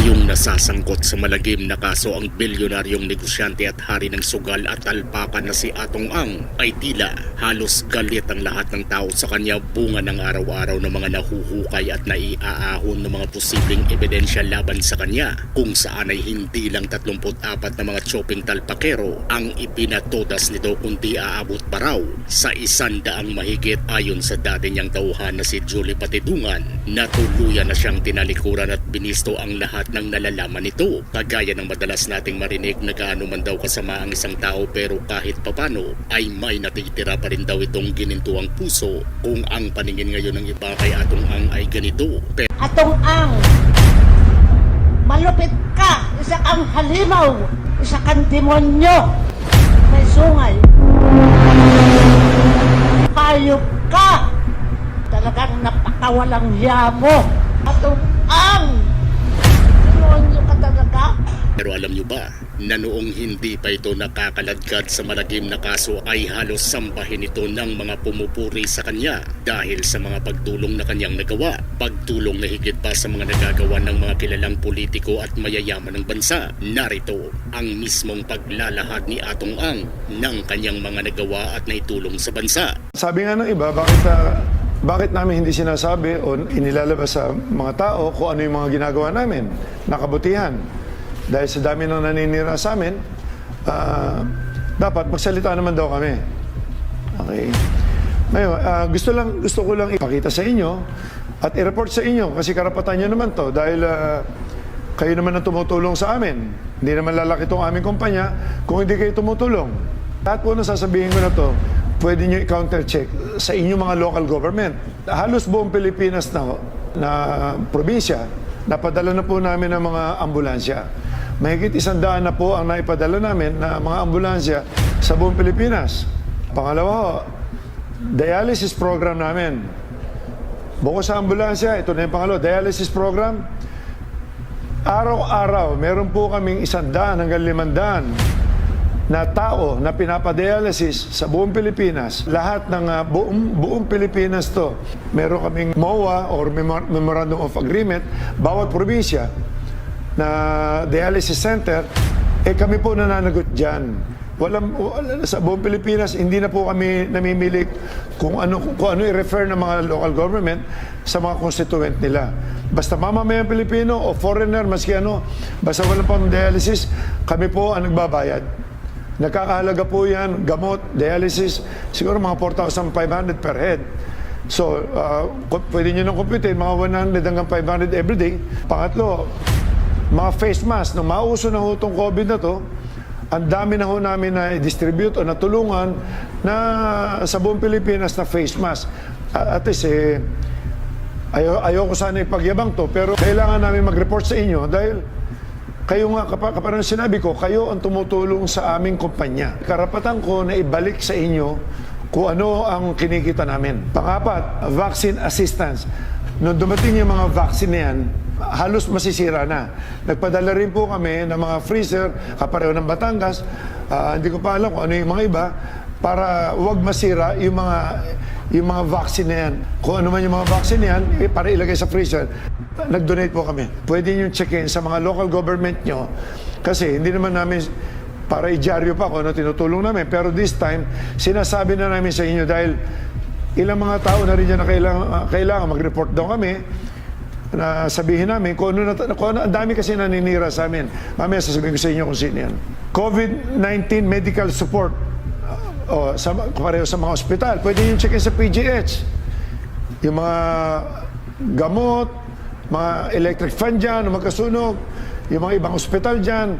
Ngayong nasasangkot sa malagim na kaso ang bilyonaryong negosyante at hari ng sugal at alpaka na si Atong Ang ay tila halos galit ang lahat ng tao sa kanya bunga ng araw-araw ng mga nahuhukay at naiaahon ng mga posibleng ebidensya laban sa kanya kung saan ay hindi lang 34 na mga chopping talpakero ang ipinatodas nito kundi aabot pa raw sa isandaang mahigit ayon sa dati niyang tauhan na si Julie Patidungan. Na tuluyan na siyang tinalikuran at binisto ang lahat ng nalalaman nito. Kagaya ng madalas nating marinig na gaano man daw kasama ang isang tao pero kahit papano ay may natitira pa rin daw itong ginintuang puso kung ang paningin ngayon ng iba kay Atong Ang ay ganito. Pero Atong ang malupit ka, isa kang halimaw, isa kang demonyo, may sungay. Hayop ka! Talagang napakawalang hiya mo. Atong Pero alam nyo ba na noong hindi pa ito nakakaladkad sa malagim na kaso ay halos sambahin ito ng mga pumupuri sa kanya dahil sa mga pagtulong na kanyang nagawa. Pagtulong na higit pa sa mga nagagawa ng mga kilalang politiko at mayayaman ng bansa. Narito ang mismong paglalahad ni Atong Ang ng kanyang mga nagawa at naitulong sa bansa. Sabi nga ng iba, bakit, ah, bakit namin hindi sinasabi o inilalabas sa mga tao kung ano yung mga ginagawa namin na kabutihan. Dahil sa dami ng naninira sa amin, ah, dapat magsalita naman daw kami. Okay. Ngayon, ah, gusto, lang, gusto ko lang ipakita sa inyo at i-report sa inyo kasi karapatan nyo naman to dahil ah, kayo naman ang tumutulong sa amin. Hindi naman lalaki itong aming kumpanya kung hindi kayo tumutulong. Lahat po na sasabihin ko na to, pwede nyo i-counter-check sa inyong mga local government. Halos buong Pilipinas na, na probinsya, napadala na po namin ng mga ambulansya. Mahigit isang daan na po ang naipadala namin na mga ambulansya sa buong Pilipinas. Pangalawa ho, dialysis program namin. Bukod sa ambulansya, ito na yung pangalawa, dialysis program. Araw-araw, meron po kaming isang daan hanggang limandaan na tao na pinapadialysis sa buong Pilipinas. Lahat ng ah, buong, buong Pilipinas to. Meron kaming MOA or Memor- Memorandum of Agreement, bawat probinsya na dialysis center, eh kami po nananagot dyan. Walang, wala- sa buong Pilipinas, hindi na po kami namimili kung ano, kung ano i-refer ng mga local government sa mga constituent nila. Basta mamamayang Pilipino o foreigner, maski ano, basta walang pang dialysis, kami po ang nagbabayad. Nagkakahalaga po yan, gamot, dialysis, siguro mga 4,500 per head. So, uh, pwede nyo nang computein, mga 100 hanggang 500 every day. Pangatlo, mga face mask. Nung mauso na ho itong COVID na to, ang dami na ho namin na distribute o natulungan na sa buong Pilipinas na face mask. At least, eh, ayaw, ayaw ko sana ipagyabang to, pero kailangan namin mag-report sa inyo dahil kayo nga, kapa, kaparang sinabi ko, kayo ang tumutulong sa aming kumpanya. Karapatan ko na ibalik sa inyo kung ano ang kinikita namin. Pangapat, vaccine assistance. Nung dumating yung mga vaccine na yan, halos masisira na. Nagpadala rin po kami ng mga freezer, kapareho ng Batangas. Ah, hindi ko pa alam kung ano yung mga iba, para wag masira yung mga yung mga vaccine na yan. Kung ano man yung mga vaccine yan, eh, para ilagay sa freezer. Nag-donate po kami. Pwede nyo check-in sa mga local government nyo. Kasi hindi naman namin para idyaryo pa kung ano tinutulong namin. Pero this time, sinasabi na namin sa inyo dahil ilang mga tao na rin dyan na kailangan, kailangan mag-report daw kami na sabihin namin kung ano, na, kung ano ang dami kasi naninira sa amin. Mamaya sasabihin ko sa inyo kung sino yan. COVID-19 medical support o sa, pareho sa mga ospital. Pwede yung check-in sa PGH. Yung mga gamot, mga electric fan dyan, magkasunog, yung mga ibang ospital dyan,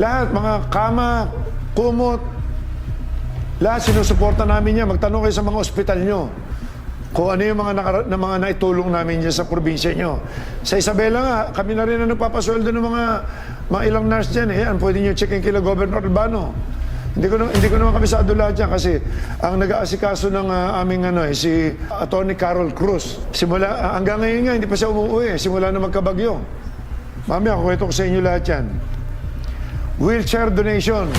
lahat, mga kama, kumot, lahat sinusuporta namin yan. Magtanong kayo sa mga ospital nyo kung ano yung mga, nakara- na mga naitulong namin dyan sa probinsya nyo. Sa Isabela nga, kami na rin ang nagpapasweldo ng mga, mga ilang nurse dyan. Eh. Yan, pwede nyo check-in kila Governor Albano. Hindi ko, hindi ko naman kabisado lahat yan kasi ang nag-aasikaso ng ah, aming ano, eh, si Attorney Carol Cruz. Simula, ah, hanggang ngayon nga, hindi pa siya umuwi. Simula na magkabagyo. Mamaya, kukwento ko sa inyo lahat yan. Wheelchair donation.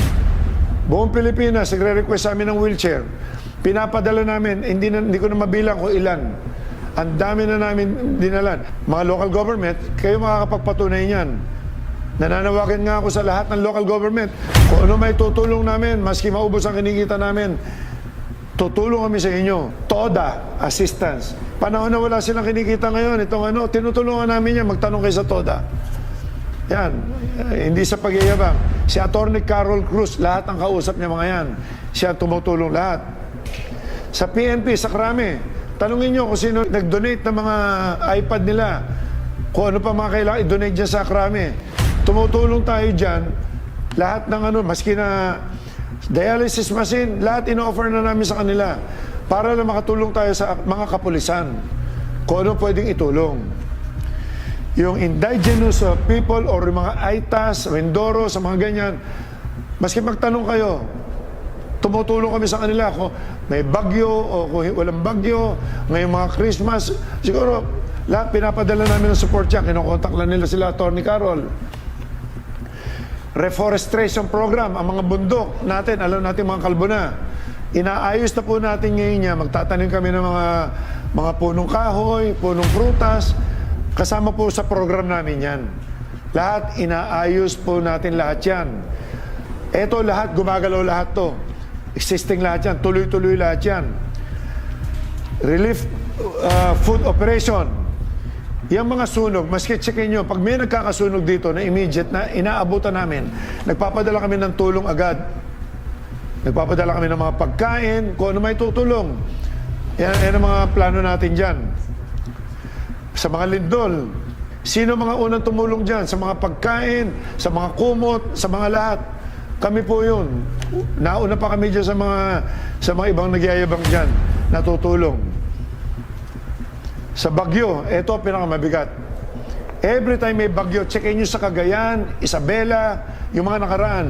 Buong Pilipinas, nagre-request sa amin ng wheelchair. Pinapadala namin, hindi, na, hindi ko na mabilang kung ilan. Ang dami na namin dinalan. Mga local government, kayo makakapagpatunay niyan. Nananawagan nga ako sa lahat ng local government. Kung ano may tutulong namin, maski maubos ang kinikita namin, tutulong kami sa inyo. TODA, assistance. Panahon na wala silang kinikita ngayon, itong ano, tinutulungan namin yan, magtanong kayo sa TODA. Yan, eh, hindi sa pagyayabang. Si Attorney Carol Cruz, lahat ang kausap niya mga yan. Siya tumutulong lahat. Sa PNP, sa Krame, tanungin niyo kung sino nag-donate ng mga iPad nila. Kung ano pa mga kailangan i-donate dyan sa Krame. Tumutulong tayo dyan. Lahat ng ano, maski na dialysis machine, lahat ino-offer na namin sa kanila para lang makatulong tayo sa mga kapulisan. Kung ano pwedeng itulong yung indigenous uh, people or yung mga Aitas, Mindoro, sa mga ganyan, maski magtanong kayo, tumutulong kami sa kanila kung may bagyo o kung walang bagyo, ngayong mga Christmas, siguro lahat pinapadala namin ng support yan, kinokontak lang nila sila, Attorney Carol. Reforestation program, ang mga bundok natin, alam natin mga kalbo na. Inaayos na po natin ngayon niya, magtatanim kami ng mga mga punong kahoy, punong prutas, kasama po sa program namin yan. Lahat, inaayos po natin lahat yan. Eto lahat, gumagalaw lahat to. Existing lahat yan, tuloy-tuloy lahat yan. Relief uh, food operation. Yung mga sunog, maski checkin nyo, pag may nagkakasunog dito na immediate na inaabutan namin, nagpapadala kami ng tulong agad. Nagpapadala kami ng mga pagkain, kung ano may tutulong. Yan, yan ang mga plano natin dyan. Sa mga lindol, sino mga unang tumulong dyan? Sa mga pagkain, sa mga kumot, sa mga lahat. Kami po yun. Nauna pa kami dyan sa mga, sa mga ibang nagyayabang dyan, natutulong. Sa Bagyo, ito pinakamabigat. Every time may bagyo, checkin nyo sa Cagayan, Isabela, yung mga nakaraan.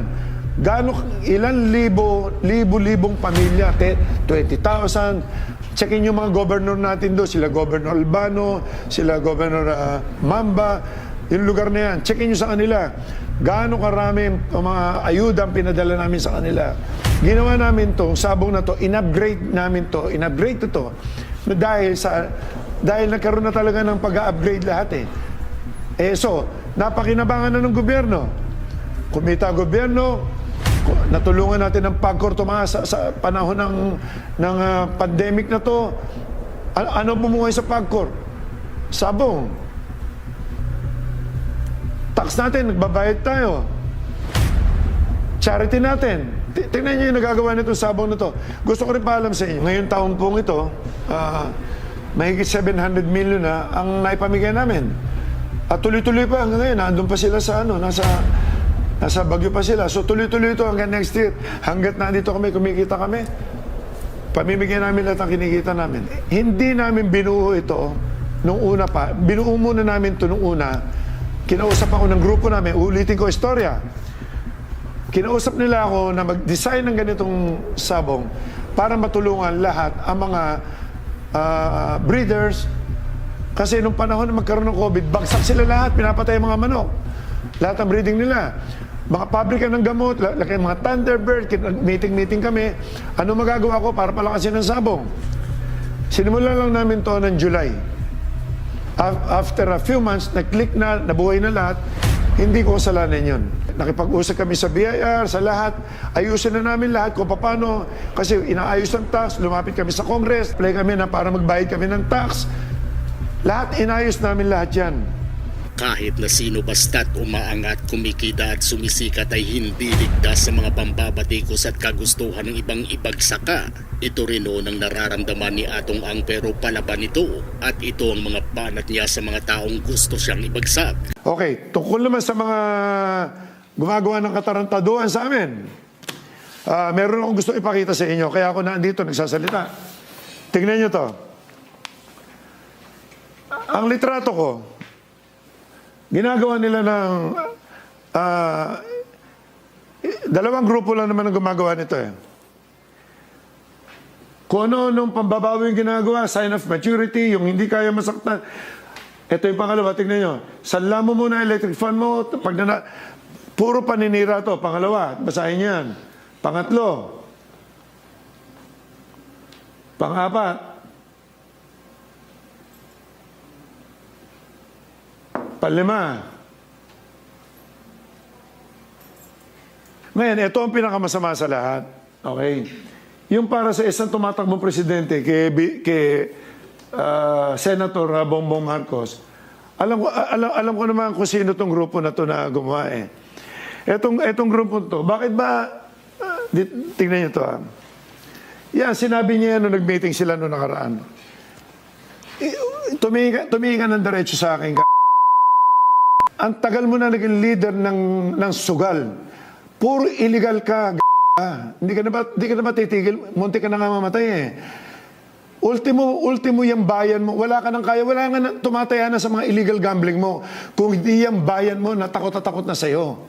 Gaano, ilan libo, libo-libong pamilya, te, 20,000. Checkin nyo mga governor natin doon, sila Governor Albano, sila Governor ah, Mamba, yung lugar na yan. Checkin nyo sa kanila. Gaano karami ang mga ayuda ang pinadala namin sa kanila. Ginawa namin to, sabong na to, in-upgrade namin to, in-upgrade to to, dahil sa dahil nagkaroon na talaga ng pag-upgrade lahat eh. Eh so, napakinabangan na ng gobyerno. Kumita ang gobyerno, natulungan natin ang pagkor tumaas sa, sa panahon ng, ng ah, pandemic na to. A- ano bumuhay sa pagkor? Sabong. Tax natin, nagbabayad tayo. Charity natin. Tingnan niyo yung nagagawa nito sabong na to. Gusto ko rin paalam sa inyo. Ngayong taon pong ito, ah, mahigit 700 million na ang naipamigay namin. At tuloy-tuloy pa hanggang ngayon. Nandun pa sila sa ano, nasa nasa Bagyo pa sila. So tuloy-tuloy ito hanggang next year. Hanggat nandito kami, kumikita kami. Pamimigay namin lahat ang kinikita namin. Hindi namin binuo ito nung una pa. Binuo muna namin ito nung una. Kinausap ako ng grupo namin. Ulitin ko istorya. Kinausap nila ako na mag-design ng ganitong sabong para matulungan lahat ang mga ah, breeders. Kasi nung panahon na magkaroon ng COVID, bagsak sila lahat, pinapatay ang mga manok. Lahat ang breeding nila. Mga pabrika ng gamot, la- laki mga Thunderbird, meeting-meeting kami. Ano magagawa ko para palakasin ng sabong? Sinimulan lang namin to ng July. Af- After a few months, nag-click na, nabuhay na lahat, hindi ko kasalanan yun. Nakipag-usap kami sa BIR, sa lahat. Ayusin na namin lahat kung paano. Kasi inaayos ng tax, lumapit kami sa Congress, play kami na para magbayad kami ng tax. Lahat, inayos namin lahat yan. Kahit na sino basta't umaangat, kumikita at sumisikat ay hindi ligtas sa mga pambabatikos at kagustuhan ng ibang ibagsaka. Ito rin noon ang nararamdaman ni Atong Ang pero palaban ito at ito ang mga banat niya sa mga taong gusto siyang ibagsak. Okay, tungkol naman sa mga gumagawa ng katarantaduhan sa amin. Ah, meron akong gusto ipakita sa inyo, kaya ako nandito nagsasalita. Tingnan nyo to. Ang litrato ko, ginagawa nila ng ah, dalawang grupo lang naman ang gumagawa nito eh. Kung ano nung pambabawi yung ginagawa, sign of maturity, yung hindi kaya masaktan. Ito yung pangalawa, tignan nyo. Sanla mo muna electric fan mo. Pag na, puro paninira to. Pangalawa, basahin yan. Pangatlo. Pangapat. Panlima. Ngayon, ito ang pinakamasama sa lahat. Okay? Yung para sa isang tumatakbong presidente kay, kay ah, Senator Bongbong Marcos, alam ko, alam, alam ko naman kung sino tong grupo na to na gumawa eh. Etong, etong grupo to, bakit ba, ah, di- tingnan niyo to ah. Yan, sinabi niya nung nag-meeting sila noong nakaraan. Tumingin ka, tumingin ka ng diretso sa akin, ka- ang tagal mo na naging leader ng, ng sugal. Puro illegal ka. Hindi ka na ba, hindi ka na ba titigil? Munti ka na nga mamatay eh. Ultimo, ultimo yung bayan mo. Wala ka nang kaya. Wala nga na, tumataya na sa mga illegal gambling mo. Kung hindi yung bayan mo, natakot na takot na sa'yo.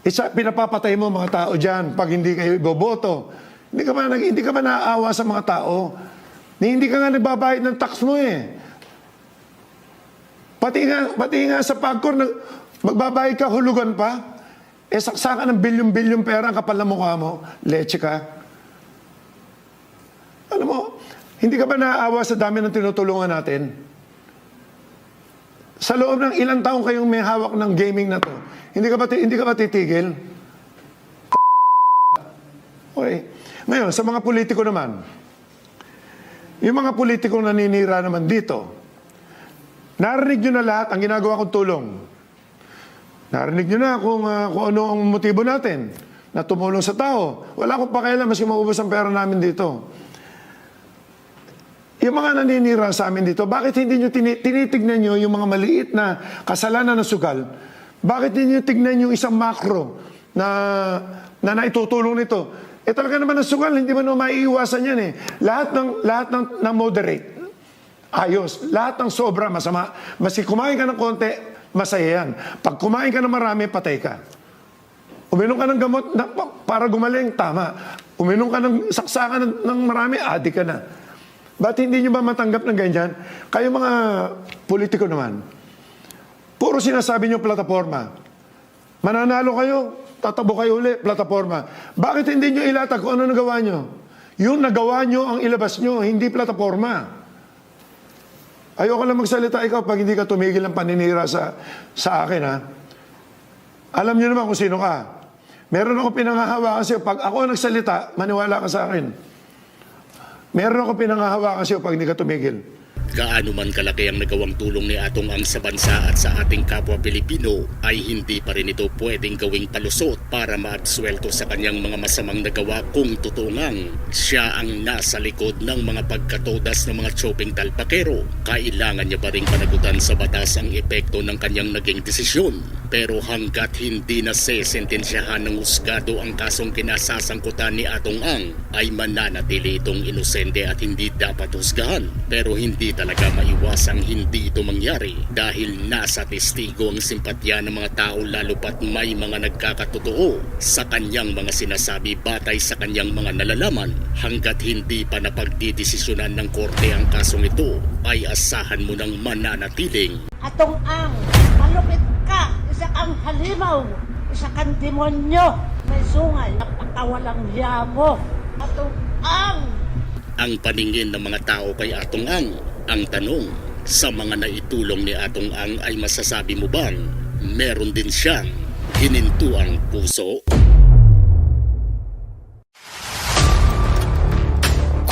Isa, pinapapatay mo mga tao dyan pag hindi kayo iboboto. Hindi ka ba, hindi ka ba naaawa sa mga tao? Ni- Hindi ka nga nagbabayad ng tax mo eh. Pati nga, pati nga sa pagkor, magbabayad ka, hulugan pa. Eh, saksakan ng bilyon-bilyon pera ang kapal na mukha mo. Leche ka. Alam mo, hindi ka ba naaawa sa dami ng tinutulungan natin? Sa loob ng ilang taong kayong may hawak ng gaming na to, hindi ka ba, hindi ka ba titigil? Okay. Ngayon, sa mga politiko naman, yung mga politiko naninira naman dito, narinig nyo na lahat ang ginagawa kong tulong. Narinig nyo na kung, ah, kung ano ang motibo natin na tumulong sa tao. Wala akong pakialam maski maubos ang pera namin dito. Yung mga naninira sa amin dito, bakit hindi nyo tini- tinitignan nyo yung mga maliit na kasalanan ng sugal? Bakit hindi nyo tignan yung isang macro na, na naitutulong nito? Eh talaga naman ang sugal, hindi mo naman maiiwasan yan eh. Lahat ng, lahat ng, ng moderate, ayos. Lahat ng sobra, masama. Maski kumain ka ng konti, masaya yan. Pag kumain ka ng marami, patay ka. Uminom ka ng gamot na, pa- para gumaling, tama. Uminom ka ng saksakan ng, ng marami, adik ka na. Ba't hindi nyo ba matanggap ng ganyan? Kayo mga politiko naman, puro sinasabi nyo plataforma. Mananalo kayo, tatabo kayo uli, plataforma. Bakit hindi nyo ilatag kung ano nagawa nyo? Yung nagawa nyo ang ilabas nyo, hindi plataforma. Ayoko lang magsalita ikaw pag hindi ka tumigil ng paninira sa, sa akin, ha? Alam niyo naman kung sino ka. Meron ako pinangahawakan sa'yo. Pag ako nagsalita, maniwala ka sa akin. Meron ako pinangahawakan sa'yo pag hindi ka tumigil. Gaano man kalaki ang nagawang tulong ni Atong Ang sa bansa at sa ating kapwa Pilipino ay hindi pa rin ito pwedeng gawing palusot para maabswelto sa kanyang mga masamang nagawa kung totoo ngang siya ang nasa likod ng mga pagkatodas ng mga choping talpakero. Kailangan niya pa rin panagutan sa batas ang epekto ng kanyang naging desisyon. Pero hanggat hindi na sesentensyahan ng husgado ang kasong kinasasangkutan ni Atong Ang ay mananatili itong inosente at hindi dapat husgahan. Pero hindi talaga maiwasang hindi ito mangyari dahil nasa testigo ang simpatya ng mga tao lalo pat may mga nagkakatotoo sa kanyang mga sinasabi batay sa kanyang mga nalalaman hanggat hindi pa napagdidesisyonan ng korte ang kasong ito ay asahan mo ng mananatiling Atong ang, isa kang halimaw, isa kang demonyo, may sungay, napakawalang hiya mo. Atong ang, ang paningin ng mga tao kay Atong Ang. Ang tanong, sa mga naitulong ni Atong Ang ay masasabi mo bang meron din siyang hinintuang puso?